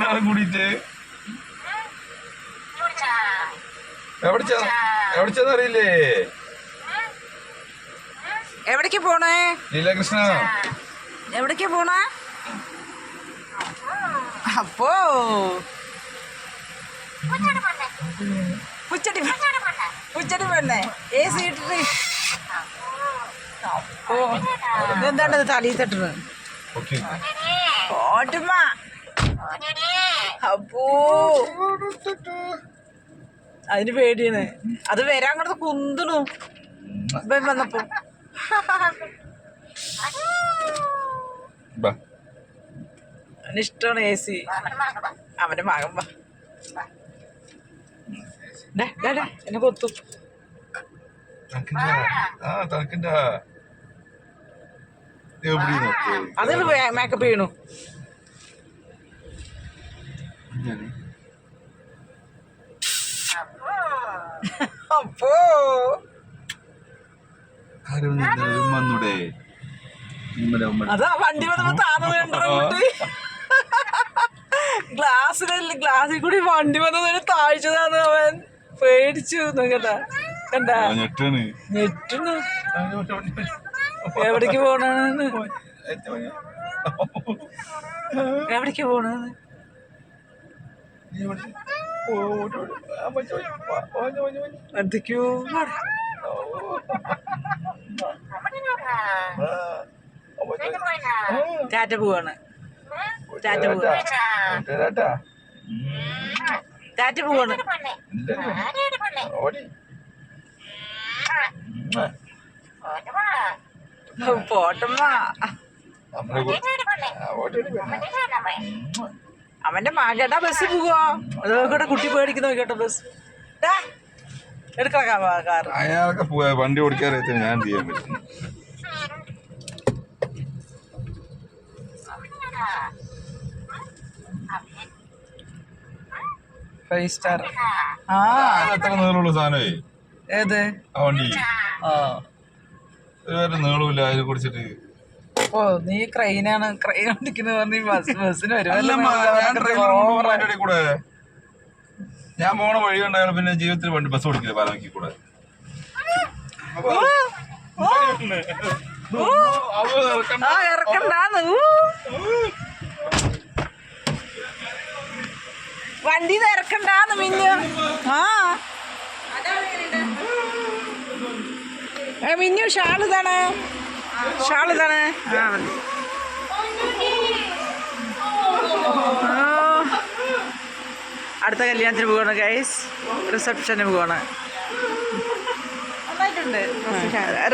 കൂടിയിട്ട്. എവിടെ എവിടെ ചെന്നറിയില്ലേ എവിടേക്ക് പോണേ? ലീലാകൃഷ്ണ. എവിടേക്ക് പോണേ? അപ്പോ. പുച്ചടി പുച്ചടി പെണ്ണേ ഏ സീറ്റിട്ട് അപ്പോ. ഇതെന്താണ് തലയിൽ തട്ടുന്നത്? ഓട്ടുമ്മ. അപ്പോ അതിന് പേടിയാണ്. അത് വരാൻ കിടന്ന് കുന്തുണു. ഇപ്പം വന്നപ്പോ. ബാ. അവന് ഇഷ്ടമാണ് എ സി അവന്റെ മകൻ എന്നെ കൊത്തും. അതിന് മേക്കപ്പ് ചെയ്യണു. ഞാൻ അപ്പോ. വന്നൂടെ അതാ വണ്ടി വന്നപ്പോ ഗ്ലാസ്സിലല്ല ഗ്ലാസ്സിൽ കൂടി വണ്ടി വന്നതൊരു താഴ്ചതാന്ന് അവൻ. പേടിച്ചു കേട്ടാ കണ്ടാ? ഞെട്ടാണ്. ഞെട്ടുന്നു. എവിടേക്ക് പോണെന്ന്? എവിടേക്ക് പോണെന്ന്? എന്തൊക്കെയോ ടാറ്റ പോവാണ് ടാറ്റ പോവാ ടാറ്റ പോവാണ് പോട്ടമ്മ അവന്റെ മകേട്ടാ ബസ് പോവോ. അതോടെ കുട്ടി പേടിക്കുന്ന നോക്കട്ടെ ബസ് അയാളൊക്കെ പോയ വണ്ടി ഓടിക്കാറിയത്തിന് ഞാൻ ചെയ്യാൻ പറ്റും. ഫൈവ് സ്റ്റാർ ആ അത്ര നീളമുള്ള സാധനമേ. ഏത്? ആ വണ്ടി. ആ. ഒരു വരെ നീളമില്ല അതിനെ കുടിച്ചിട്ട്. ഓ നീ ക്രെയിനാണ് ക്രെയിൻ ഓടിക്കുന്നത് നീ ബസ് ബസ്സിന് അല്ല, അമ്മ, ഞാൻ പോണ വഴി കണ്ടായാലും പിന്നെ ജീവിതത്തിൽ വണ്ടി ബസ് ഓടിക്കില്ല പാലമക്കി കൂടെ വണ്ടി ഇറക്കണ്ട. ആ ഇറക്കണ്ടാന്ന് മിന്നു. ആ. മിന്നു ഷാൾ ഇതാണ്. ഷാൾ ഇതാണ്. ആ മതി. അടുത്ത കല്യാണത്തിന് പോവാണ് ഗൈസ് റിസപ്ഷന് പോവാണ്.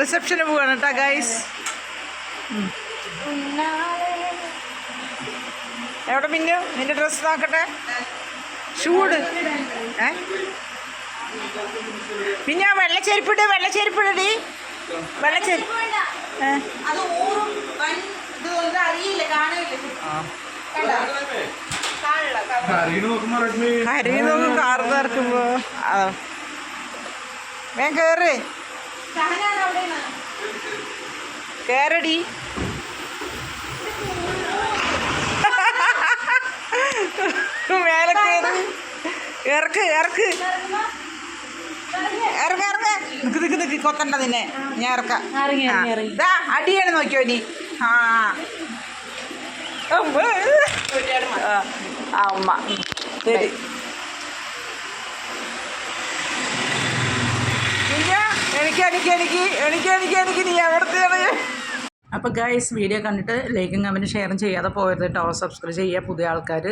റിസപ്ഷന് പോവാണ് കേട്ടോ ഗൈസ് എവിടെ മിന്നു? നിന്റെ ഡ്രസ്സ് നോക്കട്ടെ. ഷൂട് ഏ? പിന്നെ വെള്ളച്ചെരുപ്പിട് വെള്ളച്ചെരുപ്പിടടി വെള്ളച്ചെരുപ്പ് കരി അത് ഊറും വൻ ഇതൊന്നും അറിയില്ല കാണില്ല കരയി നോക്കും കാറ് നിറക്കുമ്പോ ആ. വേഗം കേറ്. കേറടി. മേലെ കേറ് ഇറക്ക് ഇറക്ക്. ഇറങ്ങ ഇറങ്ങ. നിക്ക് നിക്ക് നിക്ക്. കൊത്തണ്ട നിന്നെ. ഞാൻ ഇറക്കാം. ദാ അടിയാണ് നോക്കിയോ നീ ആ. അമ്മ. ശരി. എനിക്ക് എനിക്ക് എനിക്ക് എനിക്ക് എനിക്ക് എനിക്ക് നീ എവിടത്തെയാണ് അപ്പോൾ ഗൈസ് വീഡിയോ കണ്ടിട്ട് ലൈക്കും കമന്റ് ഷെയറും ചെയ്യാതെ പോയത് കേട്ടോ സബ്സ്ക്രൈബ് ചെയ്യുക പുതിയ ആൾക്കാർ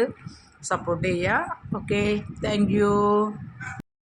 സപ്പോർട്ട് ചെയ്യുക ഓക്കെ താങ്ക് യു